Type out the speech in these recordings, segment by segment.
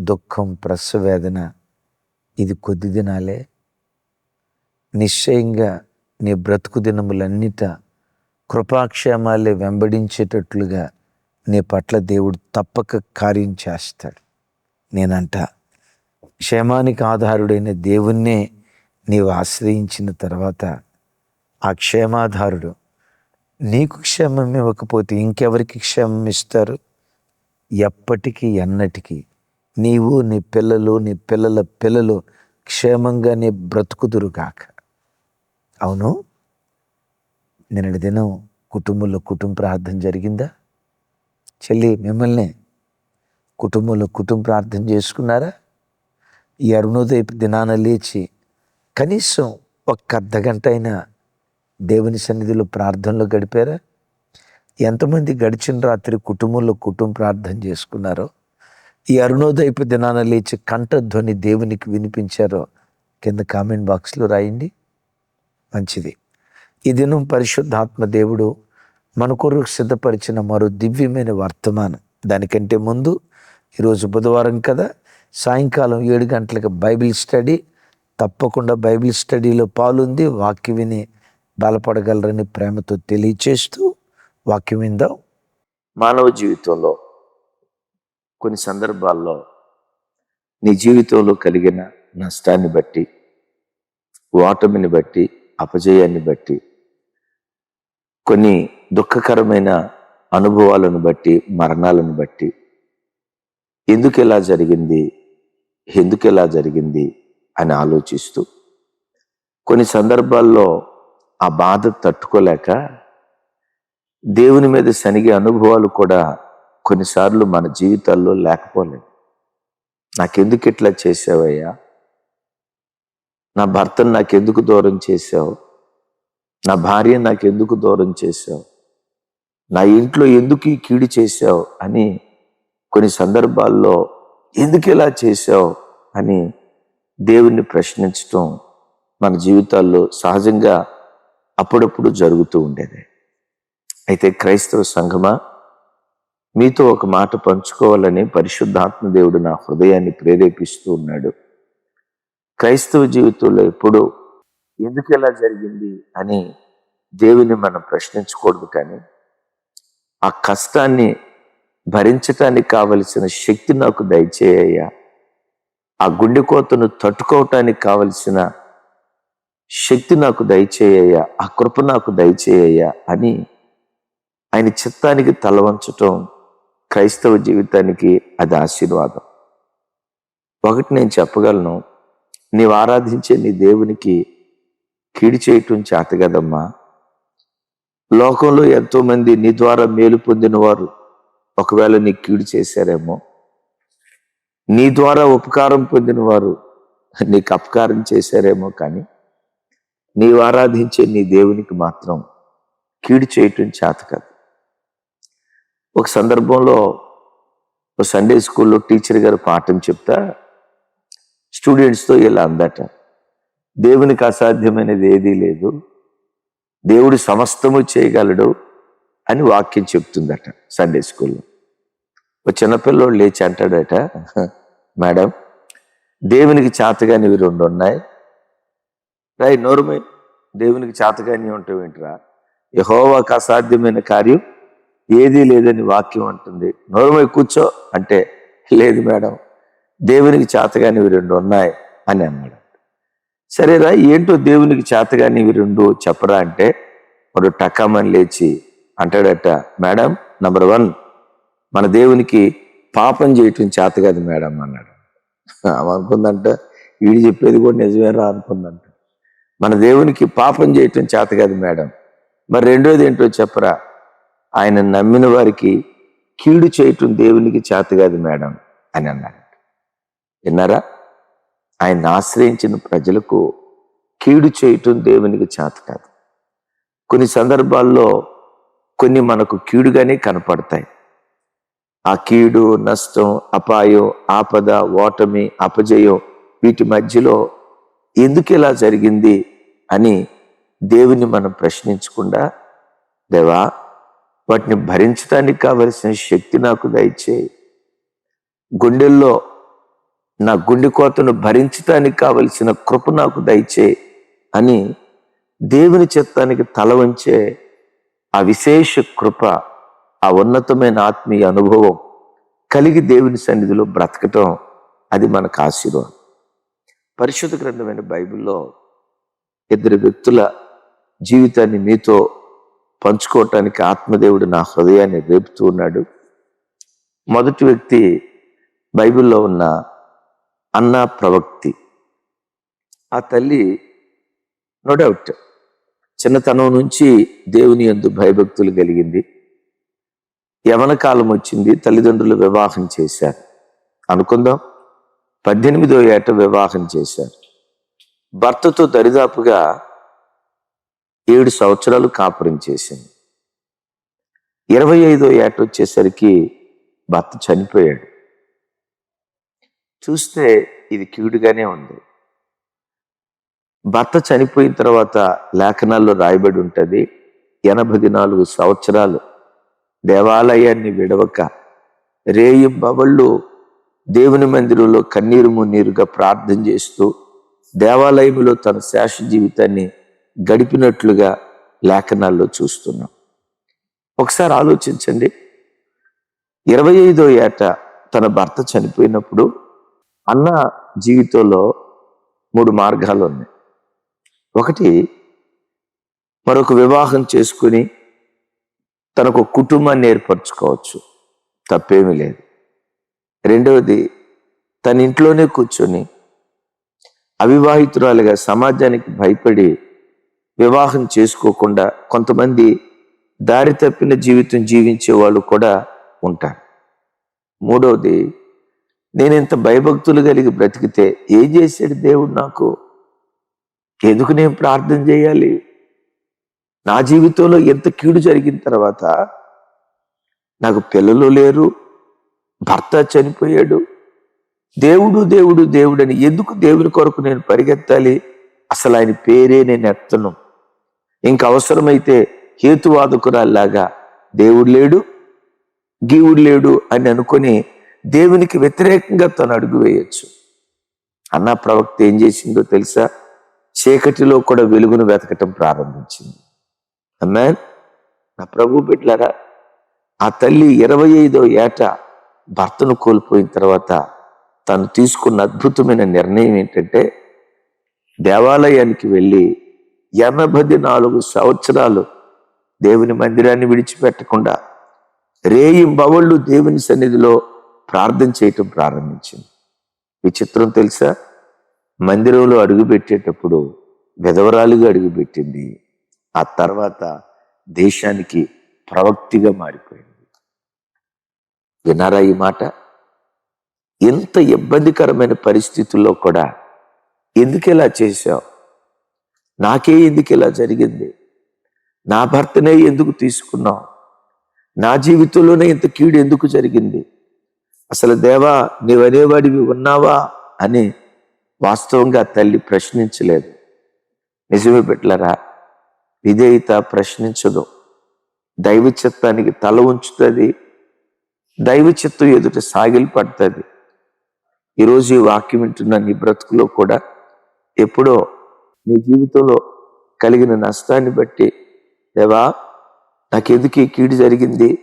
దుఃఖం ప్రసవేదన ఇది కొద్ది దినాలే. నిశ్చయంగా నీ బ్రతుకు దినములన్నిట కృపాక్షేమాలే వెంబడించేటట్లుగా నీ పట్ల దేవుడు తప్పక కార్యం చేస్తాడు. నేనంట క్షేమానికి ఆధారుడైన దేవుణ్ణే నీవు ఆశ్రయించిన తర్వాత ఆ క్షేమాధారుడు నీకు క్షేమం ఇవ్వకపోతే ఇంకెవరికి క్షేమం ఇస్తారు? ఎప్పటికీ ఎన్నటికీ. నీవు నీ పిల్లలు నీ పిల్లల పిల్లలు క్షేమంగానే బ్రతుకుదురు కాక అవును? నిన్నటి దినం కుటుంబంలో కుటుంబ ప్రార్థన జరిగిందా? చెల్లి మిమ్మల్ని కుటుంబంలో కుటుంబ ప్రార్థన చేసుకున్నారా? ఈ అరుణోదయపు దినాన లేచి కనీసం ఒక్క అర్ధ గంట అయినా దేవుని సన్నిధిలో ప్రార్థనలో గడిపారా? ఎంతమంది గడిచిన రాత్రి కుటుంబంలో కుటుంబ ప్రార్థన చేసుకున్నారో? ఈ అరుణోదయపు దినాన లేచి కంఠధ్వని దేవునికి వినిపించారో కింద కామెంట్ బాక్స్లో రాయండి. మంచిది. ఈ దినం పరిశుద్ధాత్మ దేవుడు మన కొరకు సిద్ధపరిచిన మరో దివ్యమైన వర్తమానం. దానికంటే ముందు ఈరోజు బుధవారం కదా సాయంకాలం ఏడు గంటలకు బైబిల్ స్టడీ. తప్పకుండా బైబిల్ స్టడీలో పాలుంది వాక్య విని బలపడగలరని ప్రేమతో తెలియచేస్తూ వాక్యం విందాం. మానవ జీవితంలో కొన్ని సందర్భాల్లో నీ జీవితంలో కలిగిన నష్టాన్ని బట్టి ఓటమిని బట్టి అపజయాన్ని బట్టి కొన్ని దుఃఖకరమైన అనుభవాలను బట్టి మరణాలను బట్టి ఎందుకు ఇలా జరిగింది ఎందుకు ఇలా జరిగింది అని ఆలోచిస్తూ కొన్ని సందర్భాల్లో ఆ బాధ తట్టుకోలేక దేవుని మీద సనిగే అనుభవాలు కూడా కొన్నిసార్లు మన జీవితాల్లో లేకపోలేదు. నాకెందుకు ఇట్లా చేసావయ్యా? నా భర్తను నాకెందుకు దూరం చేసావు? నా భార్య నాకెందుకు దూరం చేసావు? నా ఇంట్లో ఎందుకు ఈ కీడు చేసావు? అని కొన్ని సందర్భాల్లో ఎందుకు ఇలా చేసావు? అని దేవుణ్ణి ప్రశ్నించటం మన జీవితాల్లో సహజంగా అప్పుడప్పుడు జరుగుతూ ఉండేది. అయితే క్రైస్తవ సంఘమా మీతో ఒక మాట పంచుకోవాలని పరిశుద్ధాత్మదేవుడు నా హృదయాన్ని ప్రేరేపిస్తూ ఉన్నాడు. క్రైస్తవ జీవితంలో ఎప్పుడు ఎందుకు ఎలా జరిగింది అని దేవుని మనం ప్రశ్నించకూడదు కానీ ఆ కష్టాన్ని భరించటానికి కావలసిన శక్తి నాకు దయచేయ్యా. ఆ గుండె కోతను తట్టుకోవటానికి కావలసిన శక్తి నాకు దయచేయ్యా. ఆ కృప నాకు దయచేయ్యా అని ఆయన చిత్తానికి తలవంచటం క్రైస్తవ జీవితానికి అది ఆశీర్వాదం. ఒకటి నేను చెప్పగలను నీవు ఆరాధించే నీ దేవునికి కీడి చేయటం చేత కదమ్మా. లోకంలో ఎంతోమంది నీ ద్వారా మేలు పొందిన వారు ఒకవేళ నీ కీడు చేశారేమో. నీ ద్వారా ఉపకారం పొందిన వారు నీకు అపకారం చేశారేమో కానీ నీవు ఆరాధించే నీ దేవునికి మాత్రం కీడు చేయటం చేత కాదు. ఒక సందర్భంలో ఒక సండే స్కూల్లో టీచర్ గారు పాఠం చెప్తా స్టూడెంట్స్తో ఇలా అందట దేవునికి అసాధ్యమైనది ఏదీ లేదు దేవుడు సమస్తము చేయగలడు అని వాక్యం చెప్తుందట సండే స్కూల్లో ఒక చిన్నపిల్లోడు లేచి అంటాడట మేడం దేవునికి చాతగానివి రెండు ఉన్నాయి. రాయ్ నోరుమే దేవునికి చేతగాని ఉంటావు ఏంటిరా? యహోవాకు అసాధ్యమైన కార్యం ఏదీ లేదని వాక్యం అంటుంది. నోరుమై కూర్చో అంటే లేదు మేడం దేవునికి చేతగానివి రెండు ఉన్నాయి అని అన్నాడు. సరేరా ఏంటో దేవునికి చేతగానివి రెండు చెప్పరా అంటే వాడు టకామని లేచి అంటాడట మేడం నంబర్ వన్ మన దేవునికి పాపం చేయటం చేత కాదు మేడం అన్నాడు. అనుకుందంట వీడు చెప్పేది కూడా నిజమేరా అనుకుందంట. మన దేవునికి పాపం చేయటం చేత కాదు మేడం. మరి రెండోది ఏంటో చెప్పరా? ఆయన నమ్మిన వారికి కీడు చేయటం దేవునికి చేత కాదు మేడం అని అన్నాడు. విన్నారా? ఆయన ఆశ్రయించిన ప్రజలకు కీడు చేయటం దేవునికి చేత కాదు. కొన్ని సందర్భాల్లో కొన్ని మనకు కీడుగానే కనపడతాయి. ఆ కీడు నష్టం అపాయం ఆపద ఓటమి అపజయం వీటి మధ్యలో ఎందుకు ఇలా జరిగింది అని దేవుని మనం ప్రశ్నించకుండా దేవా వాటిని భరించడానికి కావలసిన శక్తి నాకు దయచేయి. గుండెల్లో నా గుండె కోతను భరించటానికి కావలసిన కృప నాకు దయచేయి అని దేవుని చిత్తానికి తల వంచే ఆ విశేష కృప ఆ ఉన్నతమైన ఆత్మీయ అనుభవం కలిగి దేవుని సన్నిధిలో బ్రతకటం అది మనకు ఆశీర్వాదం. పరిశుద్ధ గ్రంథమైన బైబిల్లో ఇద్దరు వ్యక్తుల జీవితాన్ని మీతో పంచుకోవటానికి ఆత్మదేవుడు నా హృదయాన్ని రేపుతూ ఉన్నాడు. మొదటి వ్యక్తి బైబిల్లో ఉన్న అన్నా ప్రవక్తి. ఆ తల్లి నో డౌట్ చిన్నతనం నుంచి దేవుని యందు భయభక్తులు కలిగింది. యవన కాలం వచ్చింది తల్లిదండ్రులు వివాహం చేశారు. అనుకుందాం పద్దెనిమిదో ఏట వివాహం చేశారు. భర్తతో దరిదాపుగా ఏడు సంవత్సరాలు కాపురం చేసింది. ఇరవై ఐదో ఏట వచ్చేసరికి భర్త చనిపోయాడు. చూస్తే ఇది కీడుగానే ఉంది. భర్త చనిపోయిన తర్వాత లేఖనాల్లో రాయబడి ఉంటుంది ఎనభై నాలుగు సంవత్సరాలు దేవాలయాన్ని విడవక రేయి బవళ్ళు దేవుని మందిరంలో కన్నీరు మున్నీరుగా ప్రార్థన చేస్తూ దేవాలయంలో తన శేష జీవితాన్ని గడిపినట్లుగా లేఖనాల్లో చూస్తున్నాం. ఒకసారి ఆలోచించండి. ఇరవై ఐదో ఏట తన భర్త చనిపోయినప్పుడు అన్న జీవితంలో మూడు మార్గాలు ఉన్నాయి. ఒకటి మరొక వివాహం చేసుకుని తనకు కుటుంబాన్ని ఏర్పరచుకోవచ్చు. తప్పేమీ లేదు. రెండవది తన ఇంట్లోనే కూర్చొని అవివాహితురాలుగా సమాజానికి భయపడి వివాహం చేసుకోకుండా కొంతమంది దారి తప్పిన జీవితం జీవించే వాళ్ళు కూడా ఉంటారు. మూడవది నేను ఇంత భయభక్తులు కలిగి బ్రతికితే ఏం చేశాడు దేవుడు నాకు? ఎందుకు నేను ప్రార్థన చేయాలి? నా జీవితంలో ఎంత కీడు జరిగిన తర్వాత నాకు పిల్లలు లేరు భర్త చనిపోయాడు. దేవుడు దేవుడు దేవుడని ఎందుకు దేవుని కొరకు నేను పరిగెత్తాలి? అసలు ఆయన పేరే నేను ఎత్తను. ఇంక అవసరమైతే హేతువాదకురాల్లాగా దేవుడు లేడు గీవుడు లేడు అని అనుకొని దేవునికి వ్యతిరేకంగా తను అడుగు వేయచ్చు. అన్న ప్రవక్త ఏం చేసిందో తెలుసా? చీకటిలో కూడా వెలుగును వెతకటం ప్రారంభించింది. అమ్మా నా ప్రభు బిడ్లారా ఆ తల్లి ఇరవై ఐదో ఏట భర్తను కోల్పోయిన తర్వాత తను తీసుకున్న అద్భుతమైన నిర్ణయం ఏంటంటే దేవాలయానికి వెళ్ళి ఎనభై నాలుగు సంవత్సరాలు దేవుని మందిరాన్ని విడిచిపెట్టకుండా రేయింబవళ్ళు దేవుని సన్నిధిలో ప్రార్థన చేయటం ప్రారంభించింది. విచిత్రం తెలుసా? మందిరంలో అడుగుపెట్టేటప్పుడు విధవరాలుగా అడుగుపెట్టింది. ఆ తర్వాత దేశానికి ప్రవక్తిగా మారిపోయింది. వినారా ఈ మాట? ఎంత ఇబ్బందికరమైన పరిస్థితుల్లో కూడా ఎందుకు ఇలా చేశావు? నాకే ఎందుకు ఇలా జరిగింది? నా భర్తనే ఎందుకు తీసుకున్నావు? నా జీవితంలోనే ఇంత కీడు ఎందుకు జరిగింది? అసలు దేవా నీవనేవాడివి ఉన్నావా? అని వాస్తవంగా తల్లి ప్రశ్నించలేదు. నిజమే పెట్టలరా విధేయత ప్రశ్నించదు. దైవ చిత్తానికి తల ఉంచుతుంది. దైవ చిత్తం ఎదుట సాగిలి పడుతుంది. ఈరోజు ఈ వాక్యం వింటున్న నీ బ్రతుకులో కూడా ఎప్పుడో నీ జీవితంలో కలిగిన నష్టాన్ని బట్టి దేవా నాకెందుకు ఈ కీడు జరిగింది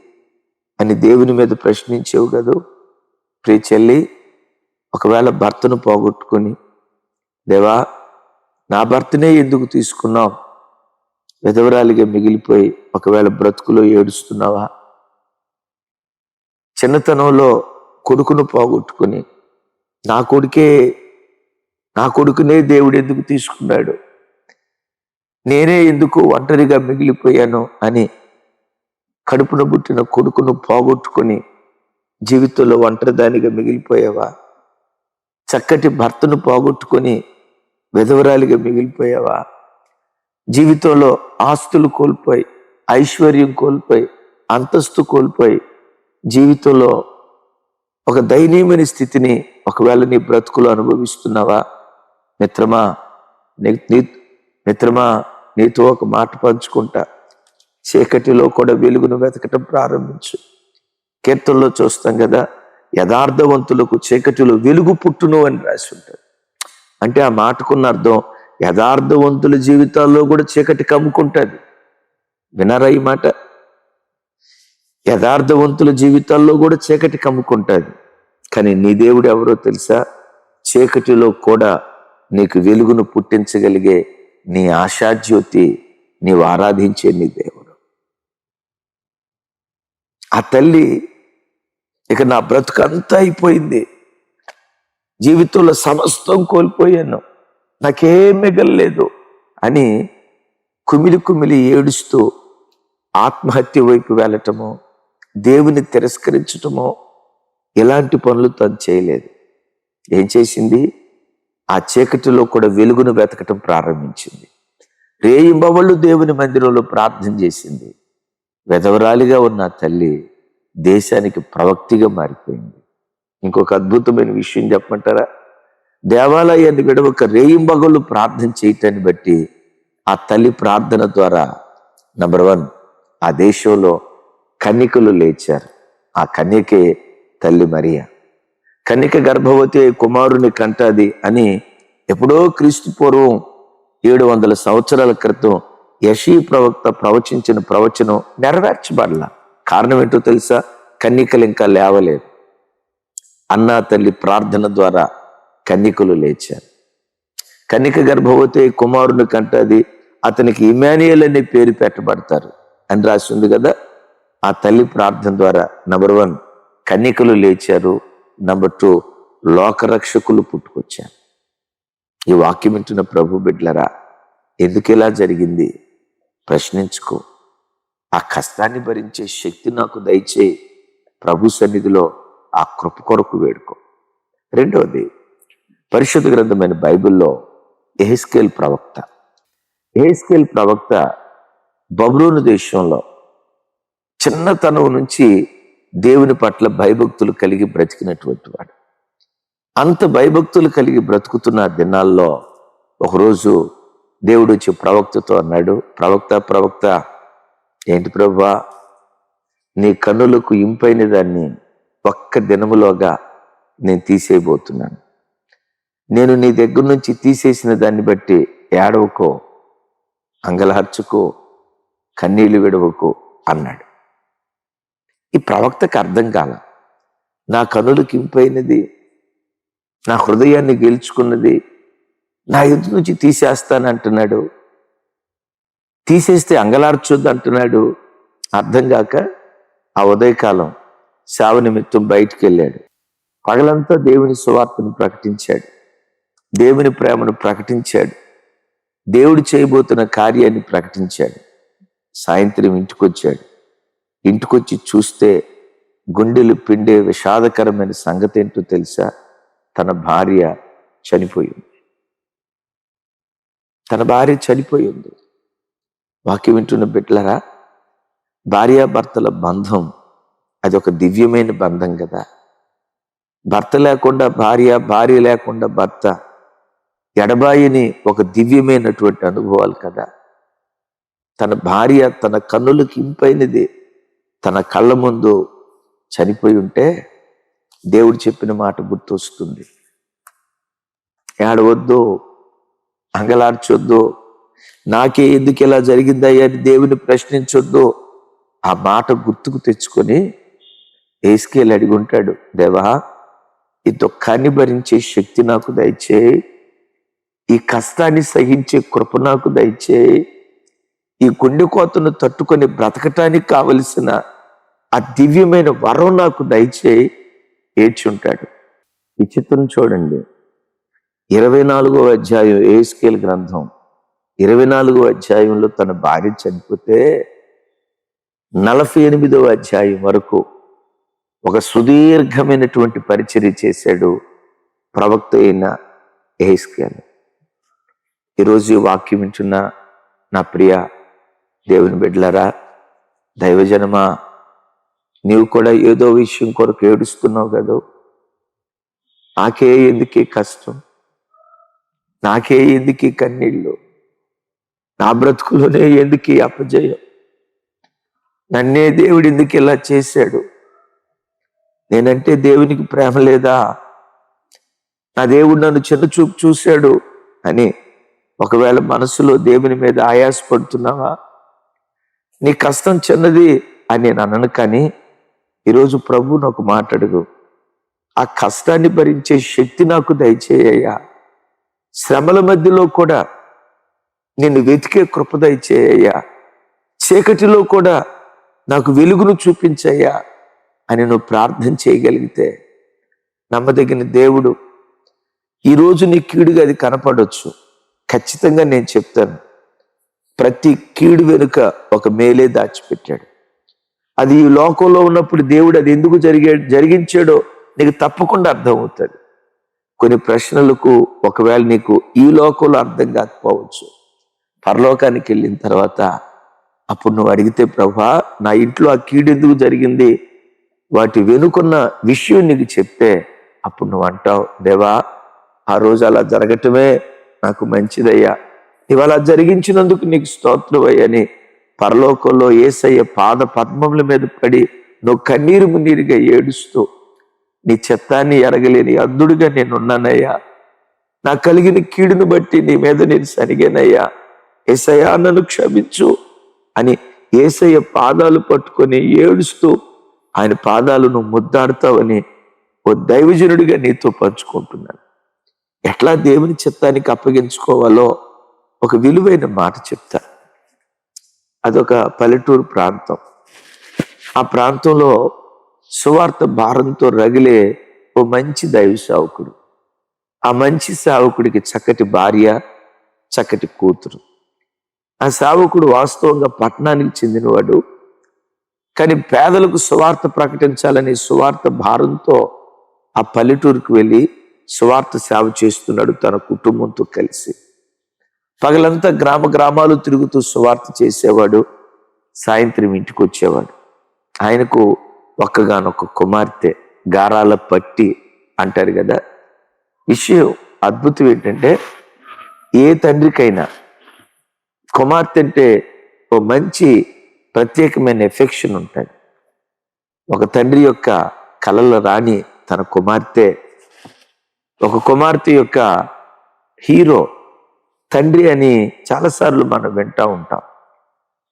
అని దేవుని మీద ప్రశ్నించేవు కదూ? ప్రియ చెల్లి ఒకవేళ భర్తను పోగొట్టుకుని దేవా నా భర్తనే ఎందుకు తీసుకున్నావు? విధవరాలిగా మిగిలిపోయి ఒకవేళ బ్రతుకులో ఏడుస్తున్నావా? చిన్నతనంలో కొడుకును పోగొట్టుకుని నా కొడుకే నా కొడుకునే దేవుడు ఎందుకు తీసుకున్నాడు? నేనే ఎందుకు ఒంటరిగా మిగిలిపోయాను అని కడుపున పుట్టిన కొడుకును పోగొట్టుకొని జీవితంలో ఒంటరిదానిగా మిగిలిపోయావా? చక్కటి భర్తను పోగొట్టుకొని విధవరాలిగా మిగిలిపోయావా? జీవితంలో ఆస్తులు కోల్పోయి ఐశ్వర్యం కోల్పోయి అంతస్తు కోల్పోయి జీవితంలో ఒక దయనీయమైన స్థితిని ఒకవేళ నీ బ్రతుకులు అనుభవిస్తున్నావా? మిత్రమా నీ మిత్రమా నీతో ఒక మాట పంచుకుంటా. చీకటిలో కూడా వెలుగును వెతకటం ప్రారంభించు. కీర్తనలో చూస్తాం కదా యథార్థవంతులకు చీకటిలో వెలుగు పుట్టును అని రాసి ఉంటుంది అంటే ఆ మాటకున్న అర్థం యథార్థవంతుల జీవితాల్లో కూడా చీకటి కమ్ముకుంటుంది. వినరా ఈ మాట? యథార్థవంతుల జీవితాల్లో కూడా చీకటి కమ్ముకుంటుంది. కానీ నీ దేవుడు ఎవరో తెలుసా? చీకటిలో కూడా నీకు వెలుగును పుట్టించగలిగే నీ ఆశాజ్యోతి నీవు ఆరాధించే నీ దేవుడు. ఆ తల్లి ఇక నా బ్రతుకంతా అయిపోయింది. జీవితంలో సమస్తం కోల్పోయాను. నాకేం మిగలలేదు అని కుమిలి కుమిలి ఏడుస్తూ ఆత్మహత్య వైపు వెళ్ళటము దేవుని తిరస్కరించటమో ఇలాంటి పనులు తను చేయలేదు. ఏం చేసింది? ఆ చీకటిలో కూడా వెలుగును వెతకటం ప్రారంభించింది. రేయింబవళ్ళు దేవుని మందిరంలో ప్రార్థన చేసింది. వెధవరాలిగా ఉన్న తల్లి దేశానికి ప్రవక్తిగా మారిపోయింది. ఇంకొక అద్భుతమైన విషయం చెప్పమంటారా? దేవాలయాన్ని విడవక రేయింబగళ్ళు ప్రార్థన చేయటాన్ని బట్టి ఆ తల్లి ప్రార్థన ద్వారా నంబర్ వన్ ఆ దేశంలో కన్యకలు లేచారు. ఆ కన్యకే తల్లి మరియా. కన్నిక గర్భవతి కుమారుని కంటది అని ఎప్పుడో క్రీస్తు పూర్వం ఏడు వందల సంవత్సరాల క్రితం యశీ ప్రవక్త ప్రవచించిన ప్రవచనం నెరవేర్చబడల. కారణం ఏంటో తెలుసా? కన్యకలు ఇంకా లేవలేదు. అన్నా తల్లి ప్రార్థన ద్వారా కన్యకలు లేచారు. కన్యక గర్భవతి కుమారుని కంటది అతనికి ఇమానియల్ అనే పేరు పెట్టబడతారు అని రాసి ఉంది కదా? ఆ తల్లి ప్రార్థన ద్వారా నెంబర్ వన్ కన్యకలు లేచారు. నంబర్ టూ లోకరక్షకులు పుట్టుకొచ్చారు. ఈ వాక్యం వింటున్న ప్రభు బిడ్లరా ఎందుకు ఇలా జరిగింది? ప్రశ్నించుకో. ఆ కష్టాన్ని భరించే శక్తి నాకు దయచేయి ప్రభు సన్నిధిలో ఆ కృప కొరకు వేడుకో. రెండవది పరిశుద్ధ గ్రంథమైన బైబిల్లో ఎహెస్కేల్ ప్రవక్త. ఎహెస్కేల్ ప్రవక్త బబ్రూను దేశంలో చిన్నతనం నుంచి దేవుని పట్ల భయభక్తులు కలిగి బ్రతికినటువంటి వాడు. అంత భయభక్తులు కలిగి బ్రతుకుతున్న దినాల్లో ఒకరోజు దేవుడు వచ్చి ప్రవక్తతో అన్నాడు ప్రవక్త ప్రవక్త ఏంటి ప్రభా? నీ కన్నులకు ఇంపైన దాన్ని ఒక్క దినములోగా నేను తీసేయబోతున్నాను. నేను నీ దగ్గర నుంచి తీసేసిన దాన్ని బట్టి ఏడవకో అంగలహర్చుకో కన్నీళ్ళు విడవకో అన్నాడు. ఈ ప్రవక్తకు అర్థం కాల. నా కనులకు ఇంపైనది నా హృదయాన్ని గెలుచుకున్నది నా ఎదురు నుంచి తీసేస్తాను అంటున్నాడు తీసేస్తే అంగలార్చొద్దు అంటున్నాడు అర్థం కాక ఆ ఉదయకాలం సేవ నిమిత్తం బయటికి వెళ్ళాడు పగలంతా దేవుని సువార్తను ప్రకటించాడు. దేవుని ప్రేమను ప్రకటించాడు. దేవుడు చేయబోతున్న కార్యాన్ని ప్రకటించాడు. సాయంత్రం ఇంటికొచ్చాడు. ఇంటికొచ్చి చూస్తే గుండెలు పిండే విషాదకరమైన సంగతి ఏంటో తెలుసా? తన భార్య చనిపోయింది. తన భార్య చనిపోయింది. వాక్యం వింటున్న బిడ్డలరా భార్యాభర్తల బంధం అది ఒక దివ్యమైన బంధం కదా. భర్త లేకుండా భార్య భార్య లేకుండా భర్త ఎడబాయిని ఒక దివ్యమైనటువంటి అనుభవాలు కదా. తన భార్య తన కన్నులకు ఇంపైనది. తన కళ్ళ ముందు చనిపోయి ఉంటే దేవుడు చెప్పిన మాట గుర్తొస్తుంది. ఏడవద్దు అంగలార్చొద్దు నాకే ఎందుకు ఇలా జరిగిందయ్యా అని దేవుని ప్రశ్నించొద్దు. ఆ మాట గుర్తుకు తెచ్చుకొని వేసుకెళ్ళి అడిగి ఉంటాడు దేవా ఈ దుఃఖాన్ని భరించే శక్తి నాకు దయచేయి ఈ కష్టాన్ని సహించే కృప నాకు దయచేయి ఈ గుండెకోతను తట్టుకొని బ్రతకటానికి కావలసిన ఆ దివ్యమైన వరం నాకు దయచేయి ఏడ్చుంటాడు ఈ చిత్రం చూడండి. ఇరవై నాలుగో అధ్యాయం ఏస్కేల్ గ్రంథం. ఇరవై నాలుగో అధ్యాయంలో తన భార్య చనిపోతే నలభై ఎనిమిదవ అధ్యాయం వరకు ఒక సుదీర్ఘమైనటువంటి పరిచర్య చేశాడు ప్రవక్త అయిన ఏస్కేల్. ఈరోజు వాక్యం వింటున్న నా ప్రియ దేవుని బిడ్డలరా దైవజనమా నీవు కూడా ఏదో విషయం కొరకు ఏడుస్తున్నావు కదా? నాకే ఎందుకే కష్టం? నాకే ఎందుకే కన్నీళ్ళు? నా బ్రతుకులోనే ఎందుకు అపజయం? నన్నే దేవుడు ఎందుకు ఇలా చేశాడు? నేనంటే దేవునికి ప్రేమ లేదా? నా దేవుడు నన్ను చిన్న చూపు చూశాడు అని ఒకవేళ మనసులో దేవుని మీద ఆయాసపడుతున్నావా? నీ కష్టం చిన్నది అని నేను అనను కానీ ఈరోజు ప్రభు నాకు మాట్లాడుగు. ఆ కష్టాన్ని భరించే శక్తి నాకు దయచేయ్యా శ్రమల మధ్యలో కూడా నిన్ను వెతికే కృప దయచేయ్యా చీకటిలో కూడా నాకు వెలుగును చూపించయ్యా అని నువ్వు ప్రార్థన చేయగలిగితే నమ్మదగిన దేవుడు ఈరోజు నీ కీడుగా అది కనపడవచ్చు ఖచ్చితంగా నేను చెప్తాను. ప్రతి కీడు వెనుక ఒక మేలే దాచిపెట్టాడు. అది ఈ లోకంలో ఉన్నప్పుడు దేవుడు అది ఎందుకు జరిగే జరిగించాడో నీకు తప్పకుండా అర్థమవుతుంది. కొన్ని ప్రశ్నలకు ఒకవేళ నీకు ఈ లోకంలో అర్థం కాకపోవచ్చు. పరలోకానికి వెళ్ళిన తర్వాత అప్పుడు నువ్వు అడిగితే ప్రభా నా ఇంట్లో ఆ కీడు ఎందుకు జరిగింది? వాటి వెనుకున్న విషయం నీకు చెప్తే అప్పుడు నువ్వు అంటావు దేవా ఆ రోజు అలా జరగటమే నాకు మంచిదయ్యా. ఇవాళ జరిగించినందుకు నీకు స్తోత్రం అయ్యని. పరలోకంలో ఏసయ్య పాద పద్మముల మీద పడి నువ్వు కన్నీరు మున్నీరుగా ఏడుస్తూ నీ చెత్తాన్ని ఎరగలేని అద్దుడుగా నేనున్నానయ్యా. నా కలిగిన కీడును బట్టి నీ మీద నేను సరిగానయ్యా. ఏసయ్యా నన్ను క్షమించు అని ఏసయ్య పాదాలు పట్టుకొని ఏడుస్తూ ఆయన పాదాలను ముద్దాడుతావని ఓ దైవజనుడిగా నీతో పంచుకుంటున్నాను. ఎట్లా దేవుని చిత్తానికి అప్పగించుకోవాలో ఒక విలువైన మాట చెప్తా. అదొక పల్లెటూరు ప్రాంతం. ఆ ప్రాంతంలో సువార్త భారంతో రగిలే ఓ మంచి దైవ సావుకుడు. ఆ మంచి సావుకుడికి చక్కటి భార్య చక్కటి కూతురు. ఆ సావుకుడు వాస్తవంగా పట్టణానికి చెందినవాడు. కానీ పేదలకు సువార్త ప్రకటించాలని సువార్త భారంతో ఆ పల్లెటూరుకు వెళ్ళి సువార్త సేవ చేస్తున్నాడు తన కుటుంబంతో కలిసి. పగలంతా గ్రామ గ్రామాలు తిరుగుతూ సువార్త చేసేవాడు సాయంత్రం ఇంటికి వచ్చేవాడు. ఆయనకు ఒక్కగానొక్క కుమార్తె గారాల పట్టి అంటారు కదా. విషయం అద్భుతం ఏంటంటే ఏ తండ్రికైనా కుమార్తె అంటే ఓ మంచి ప్రత్యేకమైన ఎఫెక్షన్ ఉంటుంది. ఒక తండ్రి యొక్క కలల రాణి తన కుమార్తె ఒక కుమార్తె యొక్క హీరో తండ్రి అని చాలాసార్లు మనం వింటా ఉంటాం.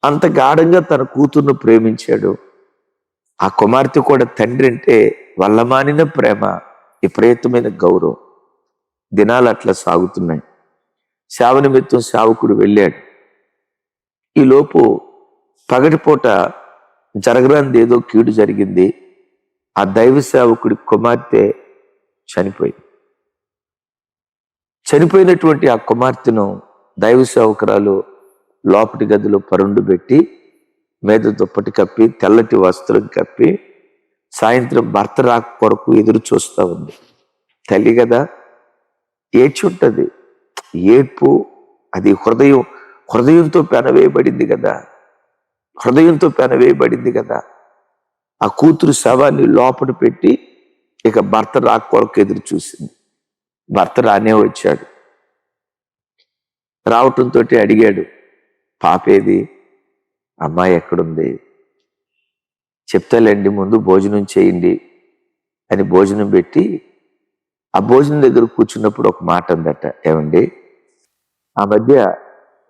అంత గాఢంగా తన కూతుర్ను ప్రేమించాడు. ఆ కుమార్తె కూడా తండ్రి అంటే వల్లమానిన ప్రేమ విపరీతమైన గౌరవం. దినాలు అట్లా సాగుతున్నాయి. శావ నిమిత్తం శావకుడు వెళ్ళాడు. ఈలోపు పగటిపూట జరగరాంది ఏదో కీడు జరిగింది. ఆ దైవ సేవకుడి కుమార్తె చనిపోయింది. చనిపోయినటువంటి ఆ కుమార్తెను దైవ సేవకురాలు లోపటి గదిలో పరుండు పెట్టి మీద దుప్పటి కప్పి తెల్లటి వస్త్రం కప్పి సాయంత్రం భర్త రాక కొరకు ఎదురు చూస్తూ ఉంది. తల్లి కదా ఏడ్చుంటది ఏడ్పు అది హృదయం హృదయంతో పెనవేయబడింది కదా. హృదయంతో పెనవేయబడింది కదా. ఆ కూతురు శవాన్ని లోపల పెట్టి ఇక భర్త రాక కొరకు ఎదురు చూసింది. భర్త రానే వచ్చాడు. రావటంతో అడిగాడు పాపేది? అమ్మాయి ఎక్కడుంది? చెప్తాలేండి ముందు భోజనం చేయండి అని భోజనం పెట్టి ఆ భోజనం దగ్గర కూర్చున్నప్పుడు ఒక మాట అందట ఏమండి? ఆ మధ్య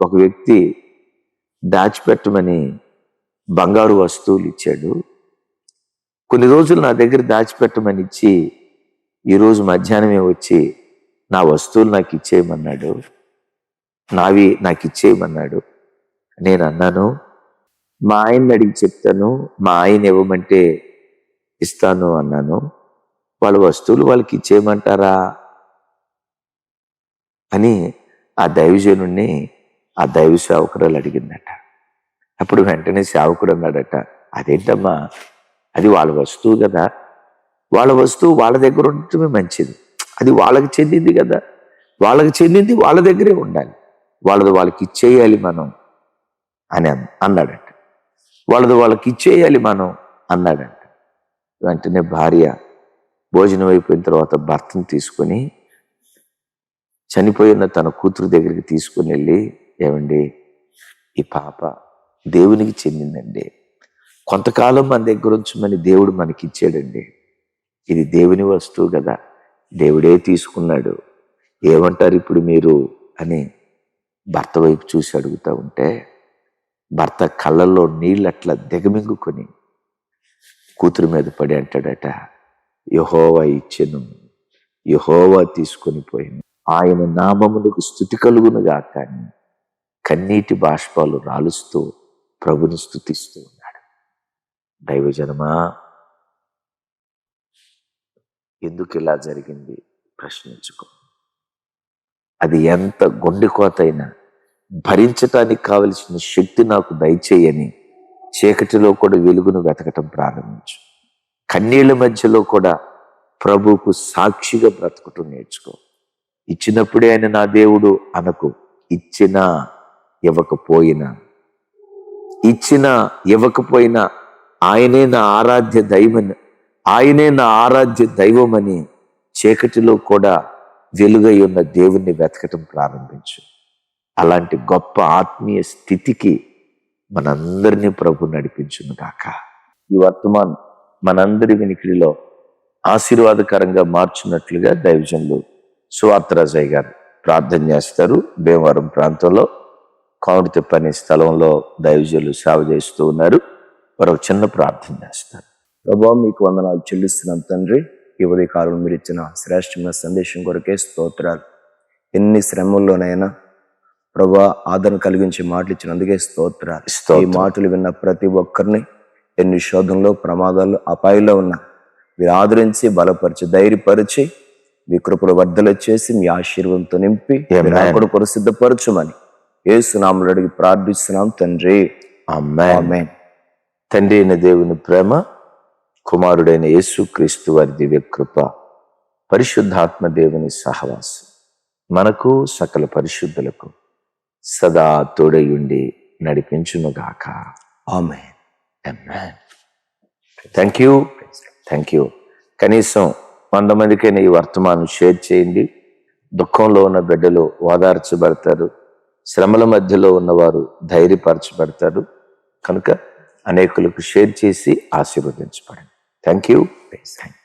ఒక వ్యక్తి దాచిపెట్టమని బంగారు వస్తువులు ఇచ్చాడు. కొన్ని రోజులు నా దగ్గర దాచిపెట్టమని ఇచ్చి ఈరోజు మధ్యాహ్నమే వచ్చి నా వస్తువులు నాకు ఇచ్చేయమన్నాడు. నావి నాకు ఇచ్చేయమన్నాడు. నేను అన్నాను మా ఆయన్ని అడిగి చెప్తాను మా ఆయన ఇవ్వమంటే ఇస్తాను అన్నాను. వాళ్ళ వస్తువులు వాళ్ళకి ఇచ్చేయమంటారా? అని ఆ దైవజనుణ్ణి ఆ దైవ సేవకురాలు అడిగిందట. అప్పుడు వెంటనే సేవకుడు అన్నాడట అదేంటమ్మా? అది వాళ్ళ వస్తువు కదా. వాళ్ళ వస్తువు వాళ్ళ దగ్గర ఉండటమే మంచిది. అది వాళ్ళకి చెందింది కదా. వాళ్ళకి చెందింది వాళ్ళ దగ్గరే ఉండాలి. వాళ్ళది వాళ్ళకి ఇచ్చేయాలి మనం అని అన్నాడంట. వాళ్ళది వాళ్ళకి ఇచ్చేయాలి మనం అన్నాడంట. వెంటనే భార్య భోజనం అయిపోయిన తర్వాత భర్తను తీసుకొని చనిపోయిన తన కూతురు దగ్గరికి తీసుకుని వెళ్ళి ఏమండి ఈ పాప దేవునికి చెందిందండి. కొంతకాలం మన దగ్గర ఉంచమని దేవుడు మనకి ఇచ్చాడండి ఇది దేవుని వస్తువు కదా. దేవుడే తీసుకున్నాడు. ఏమంటారు ఇప్పుడు మీరు అని భర్త వైపు చూసి అడుగుతూ ఉంటే భర్త కళ్ళల్లో నీళ్ళు అట్లా దిగమింగుకొని కూతురు మీద పడి అంటాడట యహోవా ఇచ్చెను యహోవా తీసుకొని పోయింది. ఆయన నామములకు స్థుతి కలుగునుగా కానీ కన్నీటి బాష్పాలు రాలుస్తూ ప్రభుని స్థుతిస్తూ ఉన్నాడు. దైవజనమా ఎందుకు ఇలా జరిగింది? ప్రశ్నించుకో. అది ఎంత గుండెకోత అయినా భరించటానికి కావలసిన శక్తి నాకు దయచేయని చీకటిలో కూడా వెలుగును వెతకటం ప్రారంభించు. కన్నీళ్ళ మధ్యలో కూడా ప్రభువుకు సాక్షిగా బ్రతకటం నేర్చుకో. ఇచ్చినప్పుడే ఆయన నా దేవుడు అనకు. ఇచ్చినా ఇవ్వకపోయినా. ఇచ్చినా ఇవ్వకపోయినా ఆయనే నా ఆరాధ్య దైవని ఆయనే నా ఆరాధ్య దైవమని చీకటిలో కూడా వెలుగై ఉన్న దేవుణ్ణి వెతకటం ప్రారంభించు. అలాంటి గొప్ప ఆత్మీయ స్థితికి మనందరినీ ప్రభు నడిపించును గాక. ఈ వర్తమానం మనందరి వినికిడిలో ఆశీర్వాదకరంగా మార్చున్నట్లుగా దైవజనులు సువార్తరాజయ్య గారు ప్రార్థన చేస్తారు. భీమవరం ప్రాంతంలో కావుడితిప్ప అనే స్థలంలో దైవజనులు సేవ చేస్తూ ఉన్నారు. వారు చిన్న ప్రార్థన చేస్తారు. ప్రభా మీకు వందనాలు చెల్లిస్తున్నాం తండ్రి. ఈ ఉదయకాలం మీరు ఇచ్చిన శ్రేష్టమైన సందేశం కొరకే స్తోత్రాలు. ఎన్ని శ్రమల్లోనైనా ప్రభా ఆదరణ కలిగించే మాటలు ఇచ్చినందుకే స్తోత్రాలు. ఈ. మాటలు విన్న ప్రతి ఒక్కరిని ఎన్ని శోధనలో ప్రమాదాలు అపాయంలో ఉన్నా మీరు ఆదరించి బలపరిచి ధైర్యపరిచి మీ కృపలు వర్ధలు చేసి మీ ఆశీర్వంతో నింపి. అక్కడ కొరకు సిద్ధపరచుమని ఏసునాములు అడిగి ప్రార్థిస్తున్నాం తండ్రి. తండ్రి అయిన దేవుని ప్రేమ కుమారుడైన యేసుక్రీస్తు వారి దివ్య కృప పరిశుద్ధాత్మ దేవుని సహవాసం మనకు సకల పరిశుద్ధులకు సదా తోడయుండి నడిపించునుగాక. ఆమేన్. థ్యాంక్ యూ థ్యాంక్ యూ కనీసం వంద మందికైనా ఈ వర్తమానం షేర్ చేయండి. దుఃఖంలో ఉన్న బిడ్డలు ఓదార్చబడతారు. శ్రమల మధ్యలో ఉన్నవారు ధైర్యపరచబడతారు. కనుక అనేకులకు షేర్ చేసి ఆశీర్వదించబడండి. Thank you thank